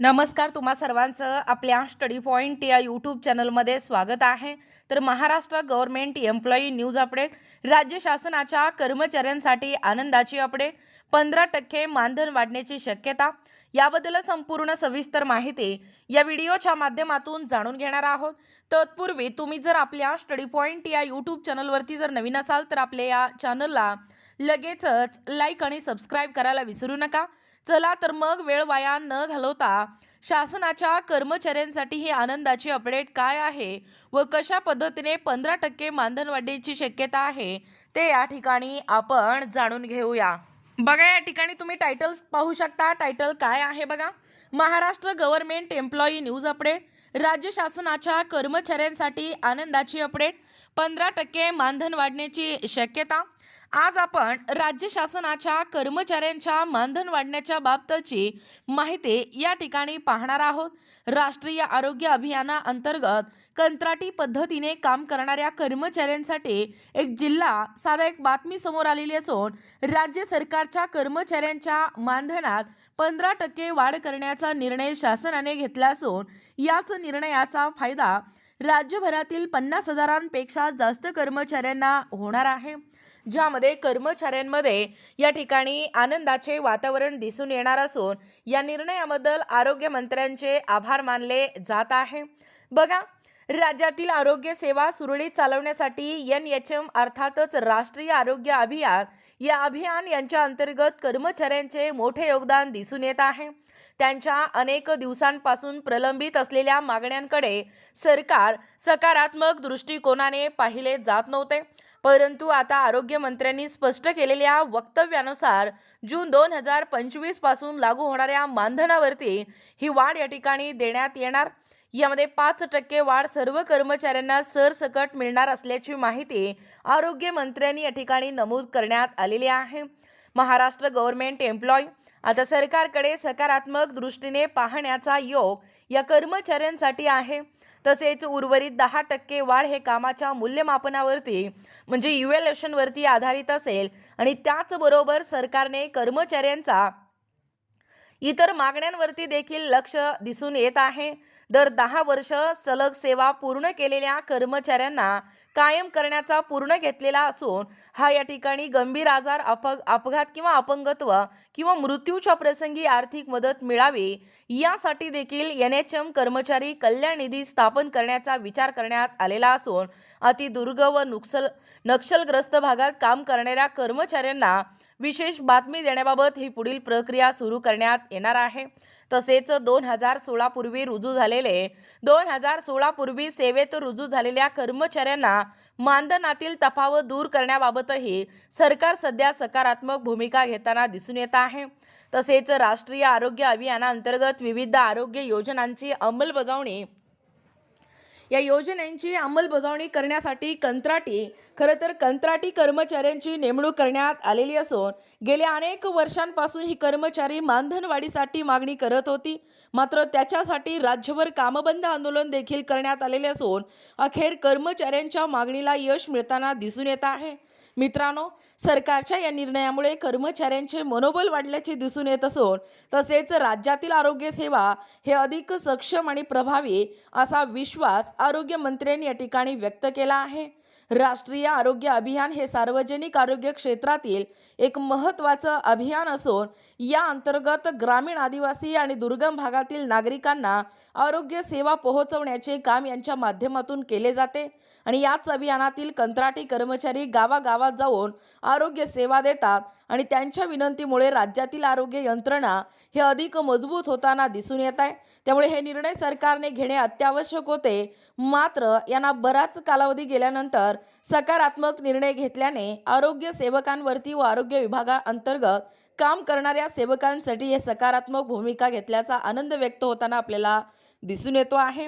नमस्कार तुम्हा सर्वांचं आपल्या स्टडी पॉईंट या यूट्यूब चॅनलमध्ये स्वागत आहे. तर Maharashtra government employee news update राज्य शासनाच्या कर्मचाऱ्यांसाठी आनंदाची अपडेट पंधरा टक्के मानधन वाढण्याची शक्यता याबद्दल संपूर्ण सविस्तर माहिती या व्हिडिओच्या माध्यमातून जाणून घेणार आहोत. तत्पूर्वी तुम्ही जर आपल्या स्टडी पॉईंट या यूट्यूब चॅनलवरती जर नवीन असाल तर आपल्या या चॅनलला लगेचच लाईक आणि सबस्क्राईब करायला विसरू नका. चला तर मग वेळ वाया न घालवता शासनाच्या कर्मचाऱ्यांसाठी ही आनंदाची अपडेट काय आहे व कशा पद्धतीने पंधरा टक्के मानधन वाढण्याची शक्यता आहे ते या ठिकाणी आपण जाणून घेऊया. बघा या ठिकाणी तुम्ही टायटल्स पाहू शकता. टायटल काय आहे बघा? Maharashtra government employee news update राज्य शासनाच्या कर्मचाऱ्यांसाठी आनंदाची अपडेट. पंधरा टक्के मानधन वाढण्याची शक्यता. आज आपण राज्य शासनाच्या कर्मचाऱ्यांच्या मानधन वाढण्याच्या बाबतची माहिती या ठिकाणी पाहणार आहोत. राष्ट्रीय आरोग्य अभियाना अंतर्गत कंत्राटी पद्धतीने काम करणाऱ्या कर्मचाऱ्यांसाठी एक जिल्हा साधा एक बातमी समोर आलेली असून राज्य सरकारच्या कर्मचाऱ्यांच्या मानधनात पंधरा टक्के वाढ करण्याचा निर्णय शासनाने घेतला असून याच निर्णयाचा फायदा राज्यभरातील पन्नास हजारांपेक्षा जास्त कर्मचाऱ्यांना होणार आहे. ज्यामध्ये कर्मचाऱ्यांमध्ये या ठिकाणी आनंदाचे वातावरण दिसून येणार असून या निर्णयाबद्दल आरोग्यमंत्र्यांचे आभार मानले जात आहे. बघा राज्यातील आरोग्य सेवा सुरळीत चालवण्यासाठी एन एच एम अर्थातच राष्ट्रीय आरोग्य अभियान या अभियान यांच्या अंतर्गत कर्मचाऱ्यांचे मोठे योगदान दिसून येत आहे. त्यांच्या अनेक दिवसांपासून प्रलंबित असलेल्या मागण्यांकडे सरकार सकारात्मक दृष्टिकोनाने पाहिले जात नव्हते. परंतु आता आरोग्यमंत्र्यांनी स्पष्ट केलेल्या वक्तव्यानुसार जून दोन हजार पंचवीसपासून लागू होणाऱ्या मानधनावरती ही वाढ या ठिकाणी देण्यात येणार. यामध्ये पाच टक्के वाढ सर्व कर्मचाऱ्यांना सरसकट मिळणार असल्याची माहिती आरोग्यमंत्र्यांनी या ठिकाणी नमूद करण्यात आलेली आहे. महाराष्ट्र गव्हर्नमेंट एम्प्लॉय आता सरकारकडे सकारात्मक दृष्टीने पाहण्याचा योग या कर्मचाऱ्यांसाठी आहे. तसेच उर्वरित दहा टक्के वाढ हे कामाच्या मूल्यमापनावरती म्हणजे इव्हॅल्युएशनवरती आधारित असेल. आणि त्याचबरोबर सरकारने कर्मचाऱ्यांचा इतर मागण्यांवरती देखील लक्ष दिसून येत आहे. दर दहा वर्ष सलग सेवा पूर्ण केलेल्या कर्मचाऱ्यांना कायम करण्याचा पूर्ण घेतलेला असून हा या ठिकाणी गंभीर आजार अप अपघात किंवा अपंगत्व किंवा मृत्यूच्या प्रसंगी आर्थिक मदत मिळावी यासाठी देखील एन एच एम कर्मचारी कल्याण निधी स्थापन करण्याचा विचार करण्यात आलेला असून अतिदुर्ग व नुकसल नक्षलग्रस्त भागात काम करणाऱ्या कर्मचाऱ्यांना विशेष बातमी देण्याबाबत ही पुढील प्रक्रिया सुरू करण्यात येणार आहे. तसेच दोन हजार सोळापूर्वी रुजू झालेले दोन हजार सोळापूर्वी सेवेत रुजू झालेल्या कर्मचाऱ्यांना मानधनातील तफावत दूर करण्याबाबतही सरकार सध्या सकारात्मक भूमिका घेताना दिसून येत आहे. तसेच राष्ट्रीय आरोग्य अभियानाअंतर्गत विविध आरोग्य योजनांची अंमलबजावणी या योजनांची अंमलबजावणी करण्यासाठी कंत्राटी खरं तर कंत्राटी कर्मचाऱ्यांची नेमणूक करण्यात आलेली असून गेल्या अनेक वर्षांपासून ही कर्मचारी मानधनवाढीसाठी मागणी करत होती. मात्र त्याच्यासाठी राज्यभर कामबंद आंदोलन देखील करण्यात आलेले असून अखेर कर्मचाऱ्यांच्या मागणीला यश मिळताना दिसून येत आहे. मित्रांनो सरकारच्या या निर्णयामुळे कर्मचाऱ्यांचे मनोबल वाढल्याचे दिसून येत असून तसेच राज्यातील आरोग्य सेवा हे अधिक सक्षम आणि प्रभावी असा विश्वास आरोग्यमंत्र्यांनी या ठिकाणी व्यक्त केला आहे. राष्ट्रीय आरोग्य अभियान हे सार्वजनिक आरोग्य क्षेत्रातील एक महत्त्वाचं अभियान असून या अंतर्गत ग्रामीण आदिवासी आणि दुर्गम भागातील नागरिकांना आरोग्य सेवा पोहोचवण्याचे काम यांच्या माध्यमातून केले जाते आणि याच अभियानातील कंत्राटी कर्मचारी गावागावात जाऊन आरोग्य सेवा देतात. आणि त्यांच्या विनंतीमुळे राज्यातील आरोग्य यंत्रणा हे अधिक मजबूत होताना दिसून येत आहे. त्यामुळे हे निर्णय सरकारने घेणे अत्यावश्यक होते. मात्र यांना बराच कालावधी गेल्यानंतर सकारात्मक निर्णय घेतल्याने आरोग्य सेवकांवरती व आरोग्य विभागाअंतर्गत काम करणाऱ्या सेवकांसाठी हे सकारात्मक भूमिका घेतल्याचा आनंद व्यक्त होताना आपल्याला दिसून येतो आहे.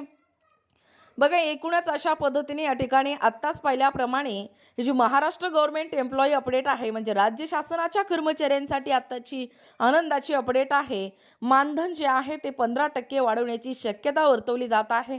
बघा एकूणच अशा पद्धतीने या ठिकाणी आत्ताच पाहिल्याप्रमाणे ही जी महाराष्ट्र गव्हर्नमेंट एम्प्लॉई अपडेट आहे म्हणजे राज्य शासनाच्या कर्मचाऱ्यांसाठी आत्ताची आनंदाची अपडेट आहे. मानधन जे आहे ते पंधरा टक्के वाढवण्याची शक्यता वर्तवली जात आहे.